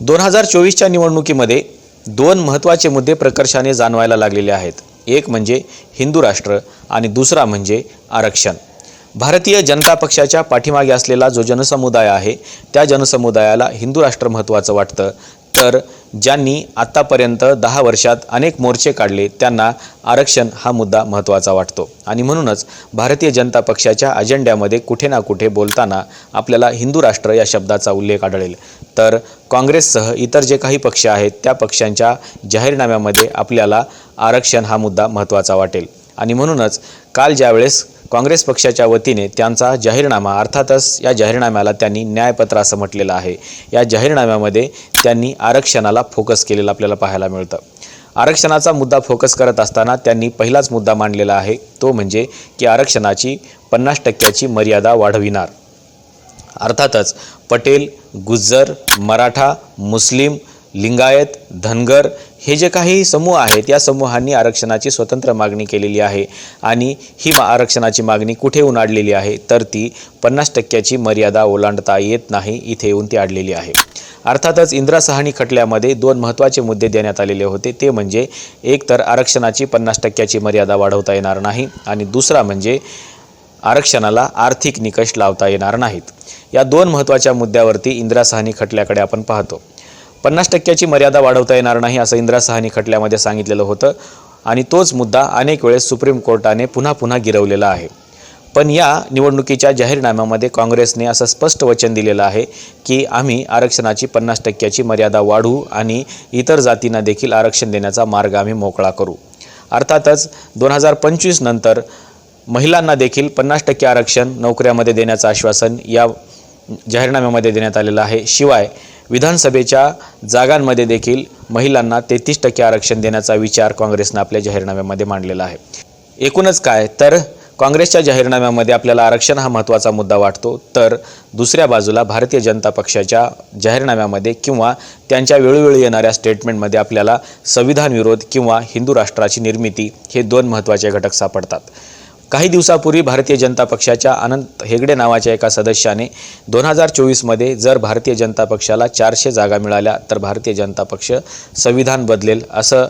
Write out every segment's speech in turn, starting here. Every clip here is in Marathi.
दोन हजार चोवीसच्या निवडणुकीमध्ये दोन महत्त्वाचे मुद्दे प्रकर्षाने जाणवायला लागलेले आहेत. एक म्हणजे हिंदू राष्ट्र आणि दुसरा म्हणजे आरक्षण. भारतीय जनता पक्षाच्या पाठीमागे असलेला जो जनसमुदाय आहे त्या जनसमुदायाला हिंदू राष्ट्र महत्त्वाचं वाटतं. तर ज्यांनी आत्तापर्यंत दहा वर्षात अनेक मोर्चे काढले त्यांना आरक्षण हा मुद्दा महत्त्वाचा वाटतो. आणि म्हणूनच भारतीय जनता पक्षाच्या अजेंड्यामध्ये कुठे ना कुठे बोलताना आपल्याला हिंदू राष्ट्र या शब्दाचा उल्लेख आढळेल. तर काँग्रेससह इतर जे काही पक्ष आहेत त्या पक्षांच्या जाहीरनाम्यामध्ये आपल्याला आरक्षण हा मुद्दा महत्त्वाचा वाटेल. आणि म्हणूनच काल ज्यावेळेस काँग्रेस पक्षाच्या वतीने त्यांचा जाहीरनामा अर्थातच या जाहीरनाम्याला त्यांनी न्यायपत्र असं म्हटलेलं आहे. या जाहीरनाम्यामध्ये त्यांनी आरक्षणाला फोकस केलेलं आपल्याला पाहायला मिळतं. आरक्षणाचा मुद्दा फोकस करत असताना त्यांनी पहिलाच मुद्दा मांडलेला आहे तो म्हणजे की आरक्षणाची पन्नास टक्क्याची मर्यादा वाढविणार. अर्थातच पटेल गुज्जर मराठा मुस्लिम लिंगायत धनगर हे जे काही समूह आहेत या समूहांनी आरक्षणाची स्वतंत्र मागणी केलेली आहे आणि ही मा आरक्षणाची मागणी कुठे येऊन आहे तर ती पन्नास टक्क्याची मर्यादा ओलांडता येत नाही इथे येऊन ती आडलेली आहे. अर्थातच इंदिरा सहानी खटल्यामध्ये दोन महत्त्वाचे मुद्दे देण्यात आलेले होते ते म्हणजे एक तर आरक्षणाची पन्नास टक्क्याची मर्यादा वाढवता येणार नाही आणि दुसरा म्हणजे आरक्षणाला आर्थिक निकष लावता येणार नाहीत. या दोन महत्त्वाच्या मुद्द्यावरती इंदिरा सहानी खटल्याकडे आपण पाहतो. पन्नास टक्क्याची मर्यादा वाढवता येणार नाही असं इंदिरा सहानी खटल्यामध्ये सांगितलेलं होतं. आणि तोच मुद्दा अनेक वेळेस सुप्रीम कोर्टाने पुन्हा पुन्हा गिरवलेला आहे. पण या निवडणुकीच्या जाहीरनाम्यामध्ये काँग्रेसने असं स्पष्ट वचन दिलेलं आहे की आम्ही आरक्षणाची पन्नास टक्क्याची मर्यादा वाढवू आणि इतर जातींना देखील आरक्षण देण्याचा मार्ग आम्ही मोकळा करू. अर्थातच दोन हजार पंचवीस नंतर महिलांना देखील पन्नास टक्के आरक्षण नोकऱ्यामध्ये देण्याचं आश्वासन या जाहीरनाम्यामध्ये देण्यात आलेलं आहे. शिवाय विधानसभेच्या जागांमध्ये देखील महिलांना तेहतीस टक्के आरक्षण देण्याचा विचार काँग्रेसनं आपल्या जाहीरनाम्यामध्ये मांडलेला आहे. एकूणच काय? तर काँग्रेसच्या जाहीरनाम्यामध्ये आपल्याला आरक्षण हा महत्त्वाचा मुद्दा वाटतो. तर दुसऱ्या बाजूला भारतीय जनता पक्षाच्या जाहीरनाम्यामध्ये किंवा त्यांच्या वेळोवेळी येणाऱ्या स्टेटमेंटमध्ये आपल्याला संविधान विरोध किंवा हिंदू राष्ट्राची निर्मिती हे दोन महत्त्वाचे घटक सापडतात. काही दिवसापूर्वी भारतीय जनता पक्षाच्या अनंत हेगडे नावाच्या एका सदस्याने दोन हजार चोवीसमध्ये जर भारतीय जनता पक्षाला चारशे जागा मिळाल्या तर भारतीय जनता पक्ष संविधान बदलेल असं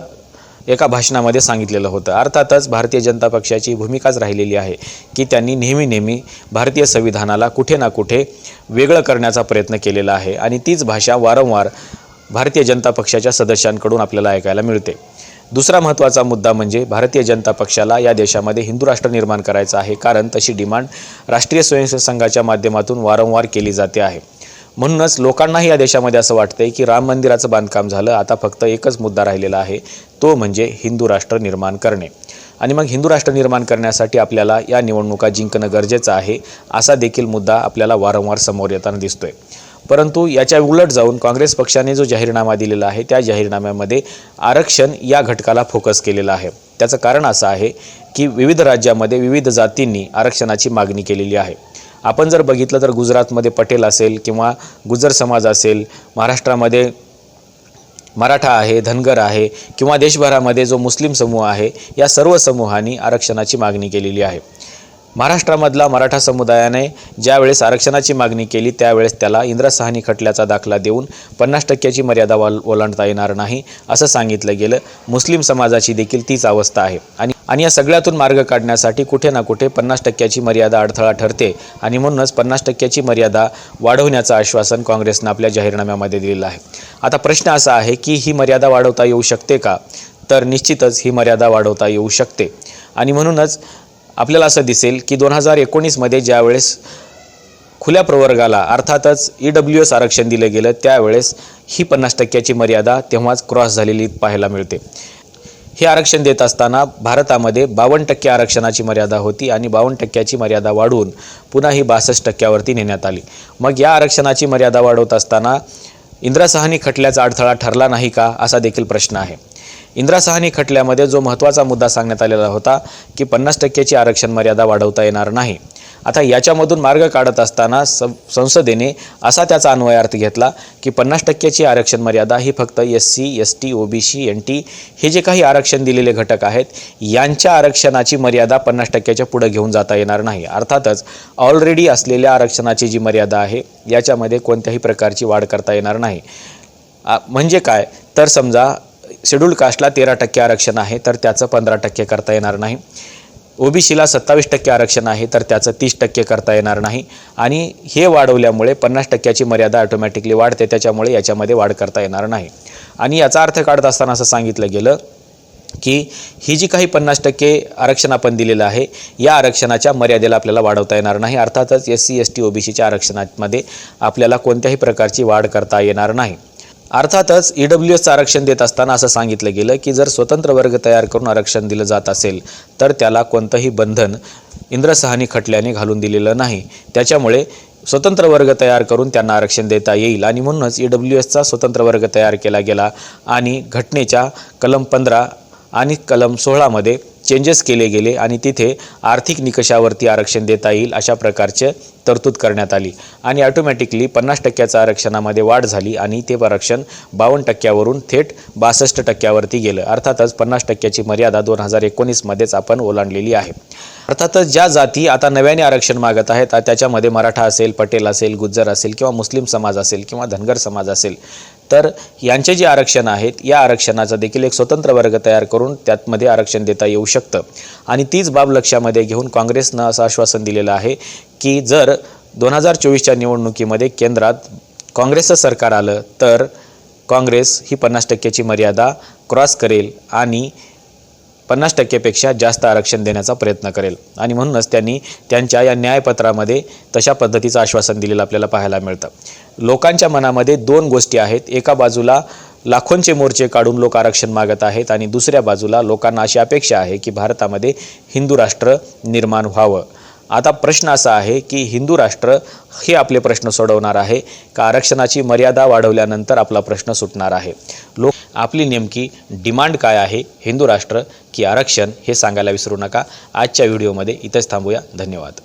एका भाषणामध्ये सांगितलेलं होतं. अर्थातच भारतीय जनता पक्षाची भूमिकाच राहिलेली आहे की त्यांनी नेहमी नेहमी भारतीय संविधानाला कुठे ना कुठे वेगळं करण्याचा प्रयत्न केलेला आहे आणि तीच भाषा वारंवार भारतीय जनता पक्षाच्या सदस्यांकडून आपल्याला ऐकायला मिळते. दुसरा महत्त्वाचा मुद्दा म्हणजे भारतीय जनता पक्षाला या देशामध्ये हिंदू राष्ट्र निर्माण करायचं आहे कारण तशी डिमांड राष्ट्रीय स्वयंसेवक संघाच्या माध्यमातून वारंवार केली जाते आहे. म्हणूनच लोकांनाही या देशामध्ये असं वाटतंय की राम मंदिराचं बांधकाम झालं आता फक्त एकच मुद्दा राहिलेला आहे तो म्हणजे हिंदू राष्ट्र निर्माण करणे. आणि मग हिंदू राष्ट्र निर्माण करण्यासाठी आपल्याला या निवडणुका जिंकणं गरजेचं आहे असा देखील मुद्दा आपल्याला वारंवार समोर येताना दिसतोय. परंतु याच्या उलट जाऊन काँग्रेस पक्षाने जो जाहीरनामा दिलेला आहे त्या जाहीरनाम्यामध्ये आरक्षण या घटकाला फोकस केलेला आहे. त्याचं कारण असं आहे की विविध राज्यामध्ये विविध जातींनी आरक्षणाची मागणी केलेली आहे. आपण जर बघितलं तर गुजरातमध्ये पटेल असेल किंवा गुजर समाज असेल महाराष्ट्रामध्ये मराठा आहे धनगर आहे किंवा देशभरामध्ये जो मुस्लिम समूह आहे या सर्व समूहांनी आरक्षणाची मागणी केलेली आहे. महाराष्ट्रामधला मराठा समुदायाने ज्यावेळेस आरक्षणाची मागणी केली त्यावेळेस त्याला इंद्रसहानी खटल्याचा दाखला देऊन पन्नास टक्क्याची मर्यादा वाल ओलांडता येणार नाही असं सांगितलं गेलं. मुस्लिम समाजाची देखील तीच अवस्था आहे. आणि आणि या सगळ्यातून मार्ग काढण्यासाठी कुठे ना कुठे पन्नास टक्क्याची मर्यादा अडथळा ठरते आणि म्हणूनच पन्नास टक्क्याची मर्यादा वाढवण्याचं आश्वासन काँग्रेसनं आपल्या जाहीरनाम्यामध्ये दिलेलं आहे. आता प्रश्न असा आहे की ही मर्यादा वाढवता येऊ शकते का? तर निश्चितच ही मर्यादा वाढवता येऊ शकते. आणि म्हणूनच आपल्याला असं दिसेल की दोन हजार एकोणीसमध्ये ज्यावेळेस खुल्या प्रवर्गाला अर्थातच ई डब्ल्यू एस आरक्षण दिलं गेलं त्यावेळेस ही पन्नास टक्क्याची मर्यादा तेव्हाच क्रॉस झालेली पाहायला मिळते. हे आरक्षण देत असताना भारतामध्ये बावन्न टक्के आरक्षणाची मर्यादा होती आणि बावन्न टक्क्याची मर्यादा वाढवून पुन्हा ही बासष्ट टक्क्यावरती नेण्यात आली. मग या आरक्षणाची मर्यादा वाढवत असताना इंदिरा खटल्याचा अडथळा ठरला नाही का असा देखील प्रश्न आहे. इंदिरा सहानी खटल्यामध्ये जो महत्त्वाचा मुद्दा सांगण्यात आलेला होता की पन्नास टक्क्याची आरक्षण मर्यादा वाढवता येणार नाही. आता याच्यामधून मार्ग काढत असताना स संसदेने असा त्याचा अन्वयार्थ घेतला की पन्नास टक्क्याची आरक्षण मर्यादा ही फक्त S C S T O B C N T हे जे काही आरक्षण दिलेले घटक आहेत यांच्या आरक्षणाची मर्यादा पन्नास टक्क्याच्या पुढे घेऊन जाता येणार नाही. अर्थातच ऑलरेडी असलेल्या आरक्षणाची जी मर्यादा आहे याच्यामध्ये कोणत्याही प्रकारची वाढ करता येणार नाही. आ, म्हणजे काय? तर समजा शेड्यूल कास्टला तेरा टक्के आरक्षण आहे तर त्याचं पंधरा टक्के करता येणार नाही. ओबीसीला सत्तावीस टक्के आरक्षण आहे तर त्याचं तीस टक्के करता येणार नाही. आणि हे वाढवल्यामुळे पन्नास टक्क्याची मर्यादा ऑटोमॅटिकली वाढते त्याच्यामुळे याच्यामध्ये वाढ करता येणार नाही. आणि याचा अर्थ काढत असताना असं सांगितलं गेलं की ही जी काही पन्नास टक्के आरक्षण आपण दिलेलं आहे या आरक्षणाच्या मर्यादेला आपल्याला वाढवता येणार नाही. अर्थातच एस सी एस टी ओबीसीच्या आरक्षणामध्ये आपल्याला कोणत्याही प्रकारची वाढ करता येणार नाही. अर्थातच ई डब्ल्यू एसचं आरक्षण देत असताना असं सांगितलं गेलं की जर स्वतंत्र वर्ग तयार करून आरक्षण दिलं जात असेल तर त्याला कोणतंही बंधन इंद्रसहानी खटल्याने घालून दिलेलं नाही. त्याच्यामुळे स्वतंत्र वर्ग तयार करून त्यांना आरक्षण देता येईल आणि म्हणूनच ई डब्ल्यू एसचा स्वतंत्र वर्ग तयार केला गेला आणि घटनेच्या कलम पंधरा आणि कलम सोळामध्ये चेंजेस केले गेले आणि तिथे आर्थिक निकषावरती आरक्षण देता येईल अशा प्रकारचे तरतूद करण्यात आली. आणि ऑटोमॅटिकली पन्नास टक्क्याच्या आरक्षणामध्ये वाढ झाली आणि ते आरक्षण बावन्न टक्क्यावरून थेट बासष्ट टक्क्यावरती गेलं. अर्थातच पन्नास टक्क्याची मर्यादा दोन हजार एकोणीसमध्येच आपण ओलांडलेली आहे. अर्थातच ज्या जाती आता नव्याने आरक्षण मागत आहेत त्याच्यामध्ये मराठा असेल पटेल असेल गुज्जर असेल किंवा मुस्लिम समाज असेल किंवा धनगर समाज असेल तर यांचे जे आरक्षण आहेत या आरक्षणाचा देखील एक स्वतंत्र वर्ग तयार करून त्यातमध्ये आरक्षण देता येऊ शकतं. आणि तीच बाब लक्षामध्ये घेऊन काँग्रेसनं असं आश्वासन दिलेलं आहे की जर दोन हजार चोवीसच्या निवडणुकीमध्ये केंद्रात काँग्रेसचं सरकार आलं तर काँग्रेस ही पन्नास टक्क्याची मर्यादा क्रॉस करेल आणि पन्नास टक्केपेक्षा जास्त आरक्षण देण्याचा प्रयत्न करेल. आणि म्हणूनच त्यांनी त्यांच्या या न्यायपत्रामध्ये तशा पद्धतीचं आश्वासन दिलेलं आपल्याला पाहायला मिळतं. लोकांच्या मनामध्ये दोन गोष्टी आहेत. एका बाजूला लाखोंचे मोर्चे काढून लोक आरक्षण मागत आहेत आणि दुसऱ्या बाजूला लोकांना अशी अपेक्षा आहे की भारतामध्ये हिंदू राष्ट्र निर्माण व्हावं. आता प्रश्न असा आहे की हिंदू राष्ट्र हे आपले प्रश्न सोडवणार आहे का? आरक्षणाची मर्यादा वाढवल्यानंतर आपला प्रश्न सुटणार आहे. लोक आपली नेमकी डिमांड काय आहे हिंदू राष्ट्र की आरक्षण हे सांगायला विसरू नका. आजच्या व्हिडिओमध्ये इथंच थांबूया. धन्यवाद.